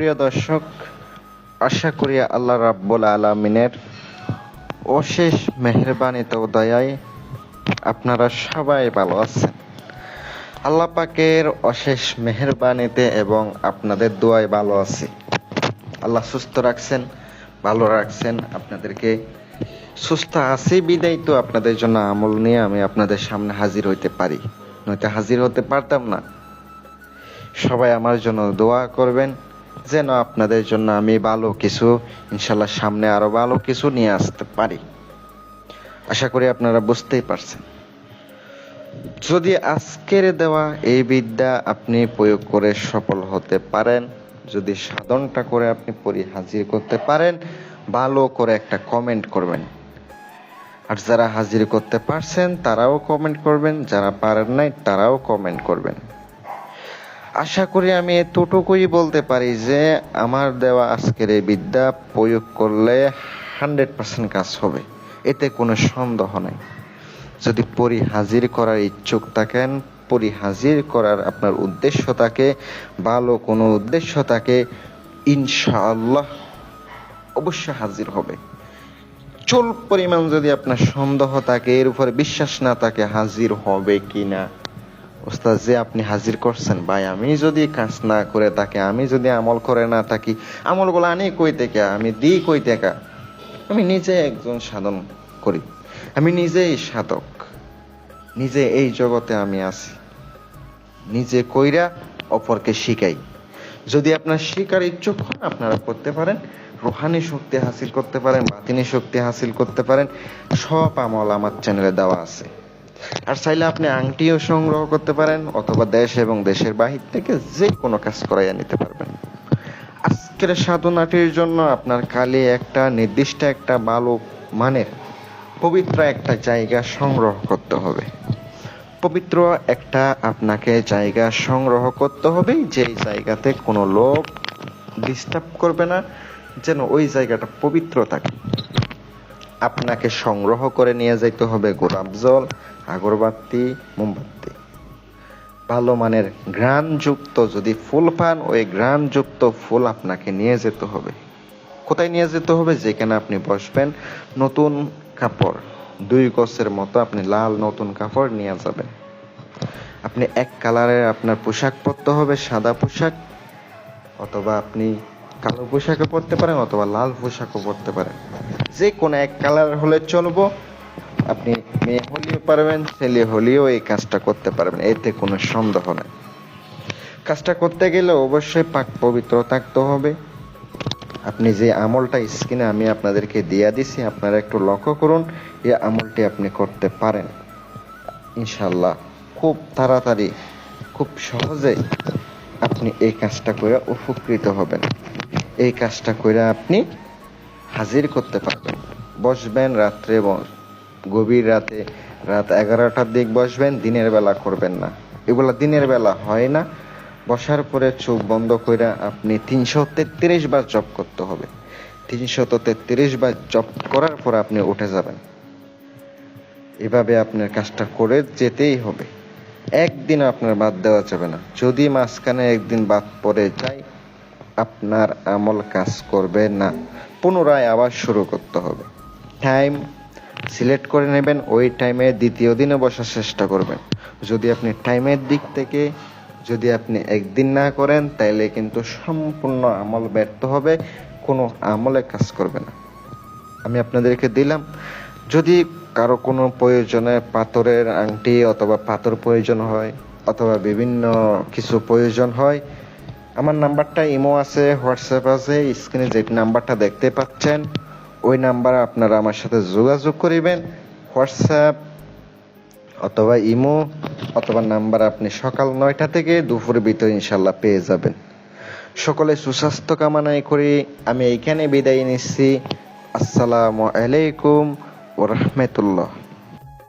প্রিয় দর্শক, আশা করি আল্লাহ রাব্বুল আলমিনের অশেষ মেহরবানিতে দয়ায় আপনারা সবাই ভালো আছেন। আল্লাহ পাকের অশেষ মেহরবানিতে এবং আপনাদের দোয়ায় ভালো আছি। আল্লাহ সুস্থ রাখছেন, ভালো রাখছেন, আপনাদেরকে সুস্থ আছি, বিদায় তো আপনাদের জন্য আমল নিয়ে আমি আপনাদের সামনে হাজির হইতে পারি। নয়তো হাজির হতে পারতাম না। সবাই আমার জন্য দোয়া করবেন। যেন আপনাদের জন্য আমি ভালো কিছু, ইনশাল্লাহ সামনে আরও ভালো কিছু নিয়ে আসতে পারি। আশা করি আপনারা বুঝতেই পারছেন। যদি আজকের দেওয়া এই বিদ্যা আপনি প্রয়োগ করে সফল হতে পারেন, যদি সাধনটা করে আপনি পরি হাজির করতে পারেন, ভালো করে একটা কমেন্ট করবেন। আর যারা হাজির করতে পারছেন, তারাও কমেন্ট করবেন, যারা পারেন নাই, তারাও কমেন্ট করবেন। আশা করি আমি এতটুকুই বলতে পারি যে আমার দেওয়া আজকের এই বিদ্যা প্রয়োগ করলে হান্ড্রেড পার্সেন্ট কাজ হবে। এতে কোনো সন্দেহ নাই। যদি পরি হাজির করার ইচ্ছুক থাকেন, পরি হাজির করার আপনার উদ্দেশ্য থাকে, ভালো কোনো উদ্দেশ্য থাকে, ইনশাআল্লাহ অবশ্য হাজির হবে। চুল পরিমাণ যদি আপনার সন্দেহ থাকে, এর উপরে বিশ্বাস না থাকে হাজির হবে কি না ওস্তাদ যে আপনি হাজির করছেন, ভাই, আমি যদি কাজ না করে থাকি, আমি যদি আমল করে না থাকি, আমলগুলো আনি কই থেকে, আমি দিই কই থেকে? আমি নিজে একজন সাধন করি। আমি নিজেই সাধক। নিজে এই জগতে আমি আছি। নিজে কইরা অপরকে শিখাই। যদি আপনার শিকার ইচ্ছুক হন, আপনারা করতে পারেন। রোহানি শক্তি হাসিল করতে পারেন, বাতিনি শক্তি হাসিল করতে পারেন। সব আমল আমার চ্যানেলে দেওয়া আছে। আর চাইলে আপনি আংটিও সংগ্রহ করতে পারেন অথবা দেশ এবং দেশের বাহির থেকে যে কোনো কাজ করাইয়া নিতে পারবেন। আজকের সাধনাটির জন্য আপনার কালে একটা নির্দিষ্ট একটা ভালো মানের পবিত্র একটা জায়গা সংগ্রহ করতে হবে। পবিত্র একটা আপনাকে জায়গা সংগ্রহ করতে হবে যেই জায়গাতে কোনো লোক ডিস্টার্ব করবে না, যেন ওই জায়গাটা পবিত্র থাকে। আপনাকে সংগ্রহ করে নিয়ে যাইতে হবে গোলাপ জল আগরবাতি, মোমবাতি। ভালো মানের ঘ্রাণযুক্ত যদি ফুল পান, ওই ঘ্রাণযুক্ত ফুল আপনাকে নিয়ে যেতে হবে। কোথায় নিয়ে যেতে হবে? যেখানে আপনি বসবেন, নতুন কাপড়। দুই গছের মতো আপনি লাল নতুন কাপড় নিয়ে যাবেন। আপনি এক কালারের আপনার পোশাক পরতে হবে, সাদা পোশাক, অথবা আপনি কালো পোশাকও পরতে পারেন, অথবা লাল পোশাকও পরতে পারেন। যে কোনো এক কালার হলে চলবো। আপনি মেয়ে হলেও পারবেন, ছেলে হলেও এই কাজটা করতে পারবেন, এতে কোনো সন্দেহ নাই। কাজটা করতে গেলে অবশ্যই পাক পবিত্র থাকতে হবে। আপনি যে আমলটা স্ক্রিনে আমি আপনাদেরকে দিয়ে দিছি, আপনারা একটু লক্ষ্য করুন, এই আমলটি আপনি করতে পারেন। ইনশাল্লাহ খুব তাড়াতাড়ি, খুব সহজেই আপনি এই কাজটা করে উপকৃত হবেন। এই কাজটা করে আপনি হাজির করতে পারবেন। বসবেন রাত্রে ব- গভীর রাতে রাত এগারোটার দিক বসবেন, দিনের বেলা করবেন না। এগুলা দিনের বেলা হয় না। বসার পরে চোখ বন্ধ করে আপনি তিনশো তেত্রিশ বার জপ করতে হবে। তিনশো তেত্রিশ বার জপ করার পর আপনি উঠে যাবেন। এভাবে আপনার কাজটা করে যেতেই হবে। একদিন আপনার বাদ দেওয়া যাবে না। যদি মাঝখানে একদিন বাদ পড়ে যায়, আপনার আমল কাজ করবে না। পুনরায় আবার শুরু করতে হবে। টাইম সিলেক্ট করে নেবেন, ওই টাইমে দ্বিতীয় দিনে বসার চেষ্টা করবেন। যদি আপনি টাইমের দিক থেকে যদি আপনি একদিন না করেন, তাইলে কিন্তু সম্পূর্ণ আমল ব্যর্থ হবে, কোনো আমলে কাজ করবে না। আমি আপনাদেরকে দিলাম, যদি কারও কোনো প্রয়োজনে পাথরের আংটি অথবা পাথর প্রয়োজন হয়, অথবা বিভিন্ন কিছু প্রয়োজন হয়, আমার নাম্বারটা ইমো আছে, হোয়াটসঅ্যাপ আছে, স্ক্রিনে যে নাম্বারটা দেখতে পাচ্ছেন ওই নাম্বারে আপনারা আমার সাথে যোগাযোগ করিবেন, হোয়াটসঅ্যাপ অথবা ইমো অথবা নাম্বার আপনি সকাল নয়টা থেকে দুপুরের ভিতরে ইনশাল্লাহ পেয়ে যাবেন। সকলে সুস্বাস্থ্য কামনায় করে, আমি এইখানে বিদায় নিচ্ছি। আসসালামু আলাইকুম ও রহমতুল্লাহ।